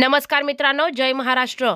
नमस्कार मित्रांनो जय महाराष्ट्र.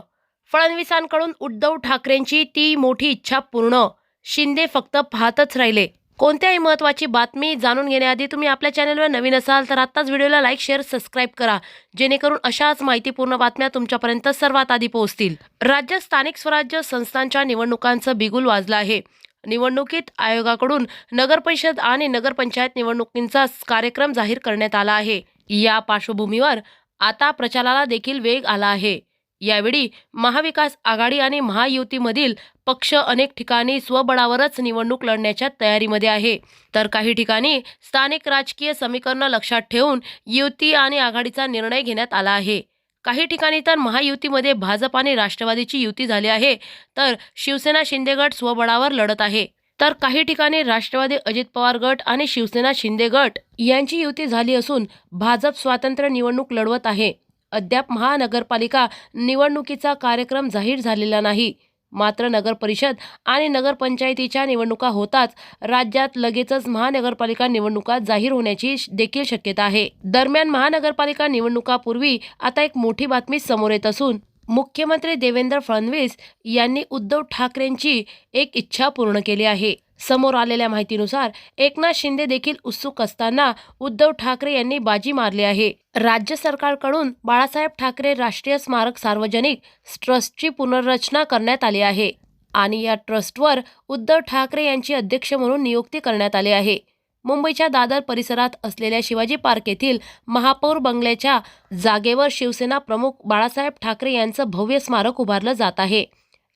फडणवीसांकडून उद्धव ठाकरेंची ती मोठी इच्छा पूर्ण. शिंदे फक्त पाहतच राहिले. कोणत्याही महत्त्वाची बातमी जाणून घेण्याआधी तुम्ही आपल्या चॅनलवर नवीन असाल तर आत्ताच व्हिडिओला लाईक शेअर सबस्क्राईब करा. जेणेकरून अशाच माहितीपूर्ण बातम्या तुमच्यापर्यंत सर्वात आधी पोहोचतील. राज्य स्थानिक स्वराज्य संस्थांच्या निवडणुकांचं बिगुल वाजलं आहे. निवडणुकीत आयोगाकडून नगरपरिषद आणि नगरपंचायत निवडणुकींचा कार्यक्रम जाहीर करण्यात आला आहे. या पार्श्वभूमीवर आता प्रचाराला देखील वेग आला आहे. यावेळी महाविकास आघाडी आणि महायुतीमधील पक्ष अनेक ठिकाणी स्वबळावरच निवडणूक लढण्याच्या तयारीमध्ये आहे. तर काही ठिकाणी स्थानिक राजकीय समीकरणं लक्षात ठेवून युती आणि आघाडीचा निर्णय घेण्यात आला आहे. काही ठिकाणी तर महायुतीमध्ये भाजप आणि राष्ट्रवादीची युती झाली आहे. तर शिवसेना शिंदेगड स्वबळावर लढत आहे. तर काही ठिकाणी राष्ट्रवादी अजित पवार गट आणि शिवसेना शिंदे गट यांची युती झाली असून भाजप स्वातंत्र्य निवडणूक लढवत आहे. अद्याप महानगरपालिका निवडणुकीचा कार्यक्रम जाहीर झालेला नाही. मात्र नगर परिषद आणि नगरपंचायतीच्या निवडणुका होताच राज्यात लगेचच महानगरपालिका निवडणुका जाहीर होण्याची देखील शक्यता आहे. दरम्यान महानगरपालिका निवडणुकापूर्वी आता एक मोठी बातमी समोर येत असून मुख्यमंत्री देवेंद्र फडणवीस यांनी उद्धव ठाकरेंची एक इच्छा पूर्ण केली आहे. समोर आलेल्या माहितीनुसार एकनाथ शिंदे देखील उत्सुक असताना उद्धव ठाकरे यांनी बाजी मारली आहे. राज्य सरकारकडून बाळासाहेब ठाकरे राष्ट्रीय स्मारक सार्वजनिक ट्रस्टची पुनर्रचना करण्यात आली आहे आणि या ट्रस्टवर उद्धव ठाकरे यांची अध्यक्ष म्हणून नियुक्ती करण्यात आली आहे. मुंबईच्या दादर परिसरात असलेल्या शिवाजी पार्क येथील महापौर बंगल्याच्या जागेवर शिवसेना प्रमुख बाळासाहेब ठाकरे यांचं भव्य स्मारक उभारलं जात आहे.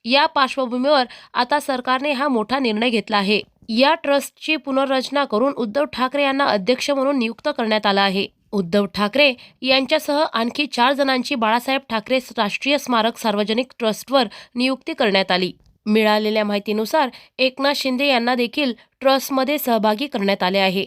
या पार्श्वभूमीवर आता सरकारने हा मोठा निर्णय घेतला आहे. या ट्रस्टची पुनर्रचना करून उद्धव ठाकरे यांना अध्यक्ष म्हणून नियुक्त करण्यात आलं आहे. उद्धव ठाकरे यांच्यासह आणखी चार जणांची बाळासाहेब ठाकरे राष्ट्रीय स्मारक सार्वजनिक ट्रस्टवर नियुक्ती करण्यात आली. मिळालेल्या माहितीनुसार एकनाथ शिंदे यांना देखील ट्रस्टमध्ये सहभागी करण्यात आले आहे.